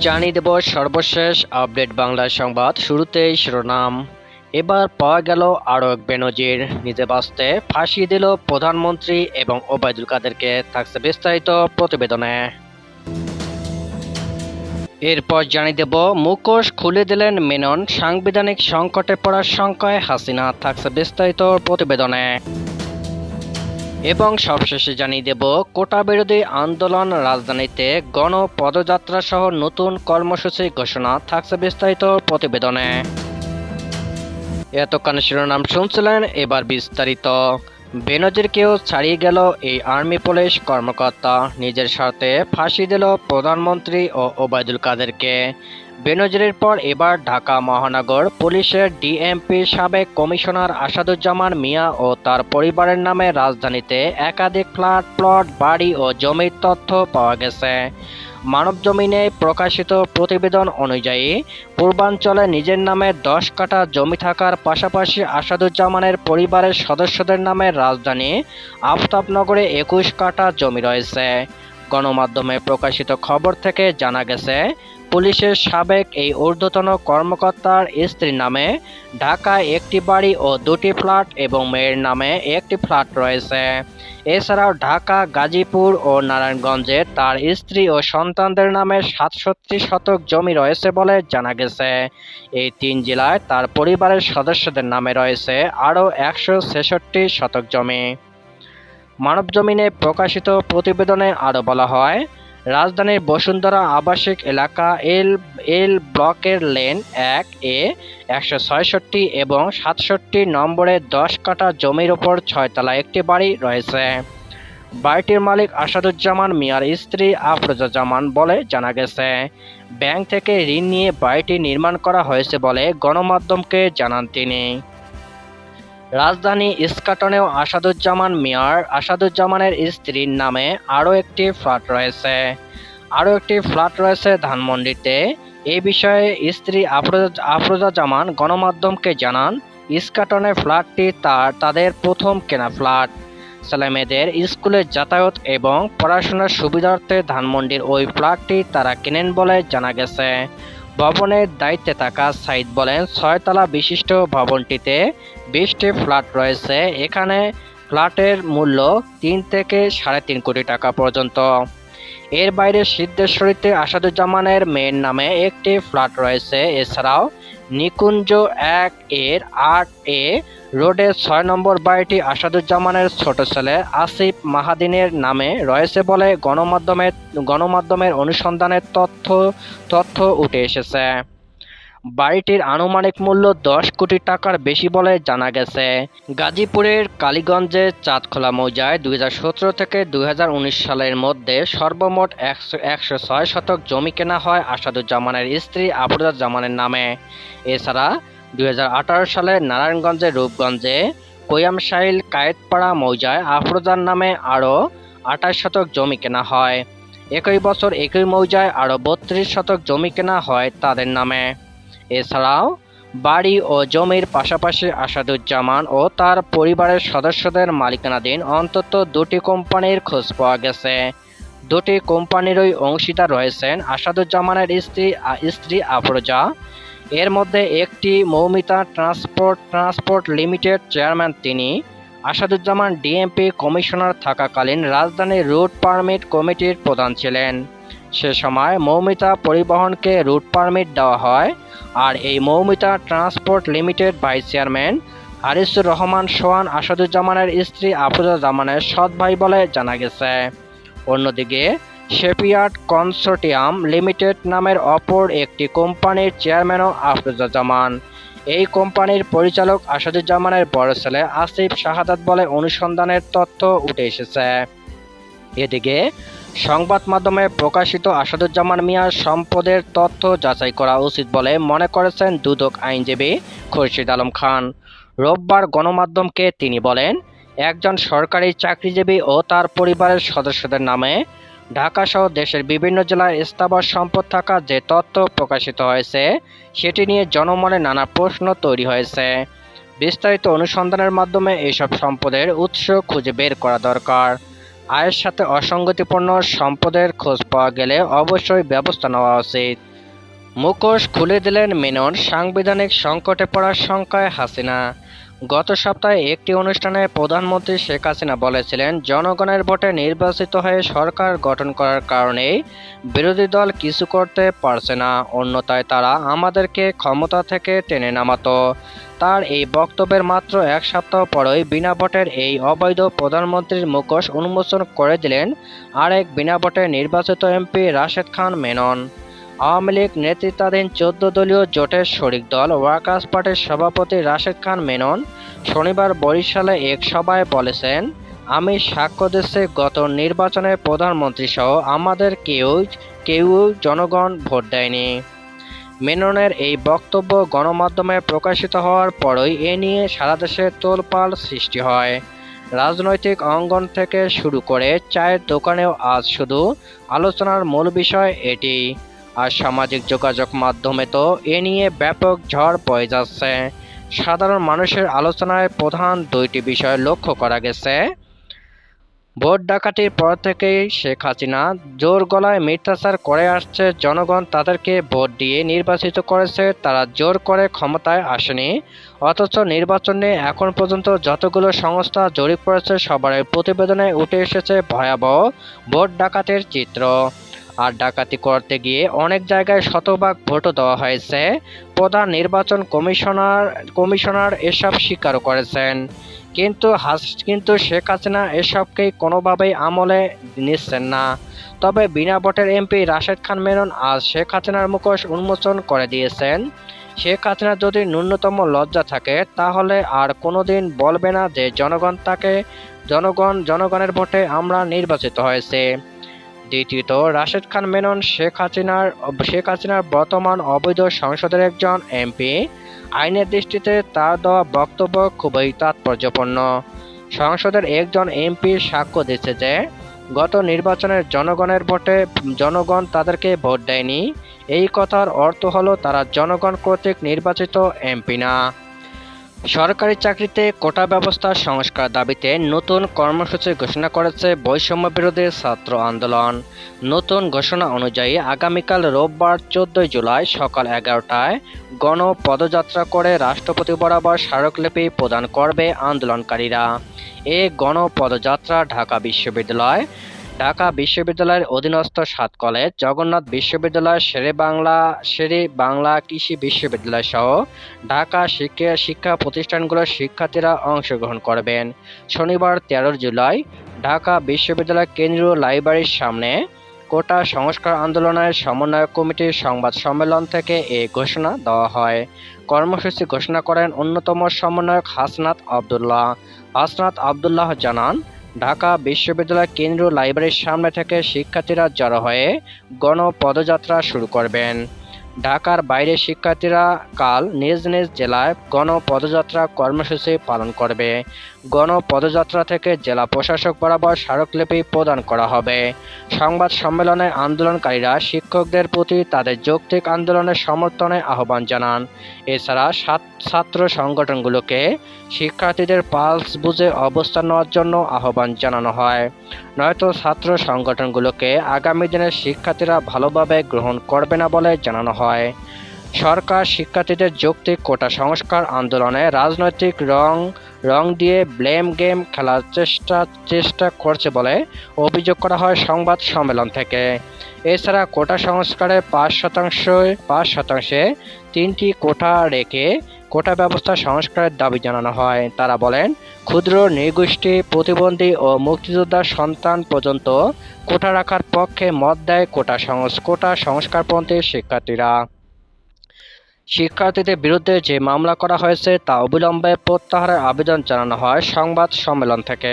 জানিয়ে দেব সর্বশেষ আপডেট বাংলা সংবাদ। শুরুতেই শিরোনাম। এবার পাওয়া গেল আরও এক বেনজির। নিজে বাঁচতে ফাঁসি দিল প্রধানমন্ত্রী এবং ওবায়দুল কাদেরকে। থাকছে বিস্তারিত প্রতিবেদনে। এরপর জানিয়ে দেব, মুখোশ খুলে দিলেন মেনন। সাংবিধানিক সংকটে পড়ার শঙ্কায় হাসিনা। থাকছে বিস্তারিত প্রতিবেদনে। এবং সবশেষে জানিয়ে দেব, কোটা বিরোধী আন্দোলন রাজধানীতে গণ পদযাত্রা সহ নতুন কর্মসূচি ঘোষণা থাকছে বিস্তারিত প্রতিবেদনে। এতক্ষণ শিরোনাম শুনছিলেন, এবার বিস্তারিত। বেনজিরকেও ছাড়িয়ে গেল এই আর্মি পুলিশ কর্মকর্তা। নিজের স্বার্থে ফাঁসি দিল প্রধানমন্ত্রী ও ওবায়দুল কাদেরকে। বেনজিরের পর এবার ঢাকা মহানগর পুলিশের ডিএমপি সাবেক কমিশনার আসাদুজ্জামান মিয়া ও তার পরিবারের নামে রাজধানীতে একাধিক ফ্ল্যাট, প্লট, বাড়ি ও জমির তথ্য পাওয়া গেছে। মানবজমিনে প্রকাশিত প্রতিবেদন অনুযায়ী, পূর্বাঞ্চলে নিজের নামে দশ কাঠা জমি থাকার পাশাপাশি আসাদুজ্জামানের পরিবারের সদস্যদের নামে রাজধানী আফতাবনগরে একুশ কাঠা জমি রয়েছে। গণমাধ্যমে প্রকাশিত খবর থেকে জানা গেছে পুলিশের সাবেক এই ঊর্ধ্বতন কর্মকর্তার স্ত্রীর নামে ঢাকায় একটি বাড়ি ও দুটি ফ্ল্যাট এবং মেয়ের নামে একটি ফ্ল্যাট রয়েছে। এছাড়াও ঢাকা, গাজীপুর ও নারায়ণগঞ্জে তার স্ত্রী ও সন্তানদের নামে সাতষট্টি শতক জমি রয়েছে বলে জানা গেছে। এই তিন জেলায় তার পরিবারের সদস্যদের নামে রয়েছে আরও একশো ছেষট্টি শতক জমি। মানবজমিনে প্রকাশিত প্রতিবেদনে আরও বলা হয় রাজধানীর বসুন্ধরা আবাসিক এলাকা এল এল ব্লকের লেন এক এ একশো ছয়ষট্টি এবং সাতষট্টি নম্বরে দশ কাঠা জমির ওপর ছয়তলা একটি বাড়ি রয়েছে। বাড়িটির মালিক আসাদুজ্জামান মিয়ার স্ত্রী আফরোজা জামান বলে জানা গেছে। ব্যাংক থেকে ঋণ নিয়ে বাড়িটি নির্মাণ করা হয়েছে বলে গণমাধ্যমকে জানান তিনি। রাজধানী ইস্কাটনেও আসাদুজ্জামান মিয়ার আসাদুজ্জামানের স্ত্রীর নামে আরও একটি ফ্ল্যাট রয়েছে। আরও একটি ফ্ল্যাট রয়েছে ধানমন্ডিতে। এই বিষয়ে স্ত্রী আফরোজা আফরোজা জামান গণমাধ্যমকে জানান, ইস্কাটনের ফ্ল্যাটটি তার, তাদের প্রথম কেনা ফ্ল্যাট। ছেলেমেয়েদের স্কুলে যাতায়াত এবং পড়াশোনার সুবিধার্থে ধানমন্ডির ওই ফ্ল্যাটটি তারা কেনেন বলে জানা গেছে। ভবনের দায়িত্বে থাকা সাইদ বলেন, ছয়তলা বিশিষ্ট ভবনটিতে বিশটি ফ্ল্যাট রয়েছে। এখানে ফ্ল্যাটের মূল্য তিন থেকে সাড়ে তিন কোটি টাকা পর্যন্ত। এর বাইরে সিদ্ধেশ্বরীতে আসাদুজ্জামানের মেয়ের নামে একটি ফ্ল্যাট রয়েছে। এছাড়াও নিকুঞ্জ এক এর আট এ রোডের ছয় নম্বর বাড়িটি আসাদুজ্জামানের ছোট ছেলে আসিফ মাহাদিনের নামে রয়েছে বলে গণমাধ্যমের গণমাধ্যমের অনুসন্ধানের তথ্য তথ্য উঠে এসেছে। বাড়িটির আনুমানিক মূল্য দশ কোটি টাকার বেশি বলে জানা গেছে। গাজীপুরের কালীগঞ্জে চাঁদখোলা মৌজায় দুই হাজার সতেরো থেকে দুই হাজার উনিশ সালের মধ্যে সর্বমোট একশো শতক জমি কেনা হয় আসাদুজ্জামানের স্ত্রী আফরোজা জামানের নামে। এছাড়া দুই হাজার আঠারো সালে নারায়ণগঞ্জের রূপগঞ্জে কোয়ামশাইল কায়েতপাড়া মৌজায় আফরোজার নামে আরও আঠাশ শতক জমি কেনা হয়। একই বছর একই মৌজায় আরও বত্রিশ শতক জমি কেনা হয় তাদের নামে। এছাড়াও বাড়ি ও জমির পাশাপাশি আসাদুজ্জামান ও তার পরিবারের সদস্যদের মালিকানাধীন অন্তত দুটি কোম্পানির খোঁজ পাওয়া গেছে। দুটি কোম্পানিরই অংশীদার রয়েছেন আসাদুজ্জামানের স্ত্রী স্ত্রী আফরোজা। এর মধ্যে একটি Moumita transport transport limited chairman তিনি। আসাদুজ্জামান ডিএমপি কমিশনার থাকাকালীন রাজধানীর রুট পারমিট কমিটির প্রধান ছিলেন। সে সময় মৌমিতা পরিবহনকে রুট পারমিট দেওয়া হয় আর এই Moumita transport limited vice chairman Harisur Rahman Sohan আসাদুজ্জামানের স্ত্রী আফরোজা জামানের সৎ ভাই বলে জানা গেছে। অন্যদিকে শেপিয়ার্ড কনসোর্টিয়াম লিমিটেড নামের অপর একটি কোম্পানির চেয়ারম্যানও আফরোজা জামান এই কোম্পানির পরিচালক আসাদুজ্জামানের বড় ছেলে আসিফ শাহাদাত বলে অনুসন্ধানের তথ্য উঠে এসেছে। এদিকে সংবাদ মাধ্যমে প্রকাশিত আসাদুজ্জামান মিয়ার সম্পদের তথ্য যাচাই করা উচিত বলে মনে করেছেন দুদক আইনজীবী খুরশিদ আলম খান। রোববার গণমাধ্যমকে তিনি বলেন, একজন সরকারি চাকরিজীবী ও তার পরিবারের সদস্যদের নামে ঢাকাসহ দেশের বিভিন্ন জেলায় স্থাবর সম্পদ থাকা যে তথ্য প্রকাশিত হয়েছে, সেটি নিয়ে জনমনে নানা প্রশ্ন তৈরি হয়েছে। বিস্তারিত অনুসন্ধানের মাধ্যমে এইসব সম্পদের উৎস খুঁজে বের করা দরকার। আয়ের সাথে অসঙ্গতিপূর্ণ সম্পদের খোঁজ পাওয়া গেলে অবশ্যই ব্যবস্থা নেওয়া উচিত। মুখোশ খুলে দিলেন মেনন, সাংবিধানিক সংকটে পড়ার শঙ্কায় হাসিনা। গত সপ্তাহে একটি অনুষ্ঠানে প্রধানমন্ত্রী শেখ হাসিনা বলেছিলেন, জনগণের ভোটে নির্বাচিত হয়ে সরকার গঠন করার কারণে বিরোধী দল কিছু করতে পারছে না। অন্যতায় তারা আমাদেরকে ক্ষমতা থেকে টেনে নামাতো। তার এই বক্তব্যের মাত্র এক সপ্তাহ পরই বিনা ভোটের এই অবৈধ প্রধানমন্ত্রীর মুখোশ উন্মোচন করে দিলেন আরেক বিনা ভোটে নির্বাচিত এমপি রাশেদ খান মেনন। আওয়ামী লীগ নেতৃত্বাধীন চোদ্দ দলীয় জোটের শরিক দল ওয়ার্কার্স পার্টির সভাপতি রাশেদ খান মেনন শনিবার বরিশালে এক সভায় বলেছেন, আমি সাক্ষ্য দিচ্ছি গত নির্বাচনে প্রধানমন্ত্রী সহ আমাদের কেউ কেউ জনগণ ভোট দেয়নি। মেননের এই বক্তব্য গণমাধ্যমে প্রকাশিত হওয়ার পরই এ নিয়ে সারা দেশে তোলপাল সৃষ্টি হয়। রাজনৈতিক অঙ্গন থেকে শুরু করে চায়ের দোকানেও আজ শুধু আলোচনার মূল বিষয় এটি। আর সামাজিক যোগাযোগ মাধ্যমে তো এ নিয়ে ব্যাপক ঝড় বয়ে যাচ্ছে। সাধারণ মানুষের আলোচনায় প্রধান দুইটি বিষয় লক্ষ্য করা গেছে। ভোট ডাকাতির পর থেকেই শেখ হাসিনা জোর গলায় মিথ্যাচার করে আসছে, জনগণ তাদেরকে ভোট দিয়ে নির্বাচিত করেছে, তারা জোর করে ক্ষমতায় আসেনি। অথচ নির্বাচনে এখন পর্যন্ত যতগুলো সংস্থা জরিপ করেছে সবার প্রতিবেদনে উঠে এসেছে ভয়াবহ ভোট ডাকাতির চিত্র। আর ডাকাতি করতে গিয়ে অনেক জায়গায় শতভাগ ভোটও দেওয়া হয়েছে। প্রধান নির্বাচন কমিশনার কমিশনার এসব স্বীকারও করেছেন। কিন্তু হাস, কিন্তু শেখ হাসিনা এসবকে কোনোভাবেই আমলে নিচ্ছেন না। তবে বিনা ভোটের এমপি রাশেদ খান মেনন আজ শেখ হাসিনার মুখোশ উন্মোচন করে দিয়েছেন। শেখ হাসিনা যদি ন্যূনতম লজ্জা থাকে, তাহলে আর কোনোদিন বলবে না যে জনগণ তাকে, জনগণ, জনগণের ভোটে আমরা নির্বাচিত হয়েছে। দ্বিতীয়ত, রাশেদ খান মেনন, শেখ হাসিনার শেখ হাসিনার বর্তমান অবৈধ সংসদের একজন এমপি। আইনের দৃষ্টিতে তার দেওয়া বক্তব্য খুবই তাৎপর্যপূর্ণ। সংসদের একজন এমপি সাক্ষ্য দিচ্ছে যে, গত নির্বাচনের জনগণের ভোটে জনগণ তাদেরকে ভোট দেয়নি। এই কথার অর্থ হলো তারা জনগণ কর্তৃক নির্বাচিত এমপি না। সরকারি চাকরিতে কোটা ব্যবস্থা সংস্কার দাবিতে নতুন কর্মসূচি ঘোষণা করেছে বৈষম্য বিরোধী ছাত্র আন্দোলন। নতুন ঘোষণা অনুযায়ী আগামীকাল রোববার চোদ্দই জুলাই সকাল এগারোটায় গণ পদযাত্রা করে রাষ্ট্রপতি বরাবর স্মারকলিপি প্রদান করবে আন্দোলনকারীরা। এ গণ পদযাত্রা ঢাকা বিশ্ববিদ্যালয় ঢাকা বিশ্ববিদ্যালয়ের অধীনস্থ সাত কলেজ, জগন্নাথ বিশ্ববিদ্যালয়, শেরে বাংলা শেরে বাংলা কৃষি বিশ্ববিদ্যালয় সহ ঢাকা শিক্ষা শিক্ষা প্রতিষ্ঠানগুলোর শিক্ষার্থীরা অংশগ্রহণ করবেন। শনিবার তেরো জুলাই, ঢাকা বিশ্ববিদ্যালয় কেন্দ্রীয় লাইব্রেরির সামনে কোটা সংস্কার আন্দোলনের সমন্বয় কমিটির সংবাদ সম্মেলন থেকে এ ঘোষণা দেওয়া হয়। কর্মসূচি ঘোষণা করেন অন্যতম সমন্বয়ক হাসনাত আবদুল্লাহ। হাসনাত আবদুল্লাহ জানান ঢাকা বিশ্ববিদ্যালয় কেন্দ্রীয় লাইব্রেরির সামনে থেকে শিক্ষার্থীরা জড়ো হয়ে গণপদযাত্রা শুরু করবেন। ঢাকার বাইরে শিক্ষার্থীরা কাল নিজ নিজ জেলায় গণপদযাত্রা কর্মসূচি পালন করবে। গণপদযাত্রা থেকে জেলা প্রশাসক বরাবর স্মারকলিপি প্রদান করা হবে। সংবাদ সম্মেলনে আন্দোলনকারীরা শিক্ষকদের প্রতি তাদের যৌক্তিক আন্দোলনের সমর্থনে আহ্বান জানান। এছাড়া ছাত্র সংগঠনগুলোকে শিক্ষার্থীদের পালস বুঝে অবস্থান নেওয়ার জন্য আহ্বান জানানো হয়। নয়তো ছাত্র সংগঠনগুলোকে আগামী দিনে শিক্ষার্থীরা ভালোভাবে গ্রহণ করবে না বলে জানানো হয়। সরকার শিক্ষার্থীদের যৌক্তিক কোটা সংস্কার আন্দোলনে রাজনৈতিক রং রং দিয়ে ব্লেম গেম খেলার চেষ্টা চেষ্টা করছে বলে অভিযোগ করা হয় সংবাদ সম্মেলন থেকে। এছাড়া কোটা সংস্কারে পাঁচ শতাংশ পাঁচ শতাংশে তিনটি কোটা রেখে কোটা ব্যবস্থা সংস্কারের দাবি জানানো হয়। তারা বলেন, ক্ষুদ্র নৃগোষ্ঠী প্রতিবন্ধী ও মুক্তিযোদ্ধার সন্তান পর্যন্ত কোটা রাখার পক্ষে মত দেয় কোটা কোটা সংস্কারপন্থী শিক্ষার্থীরা। শিক্ষার্থীদের বিরুদ্ধে যে মামলা করা হয়েছে তা অবিলম্বে প্রত্যাহারের আবেদন জানানো হয় সংবাদ সম্মেলন থেকে।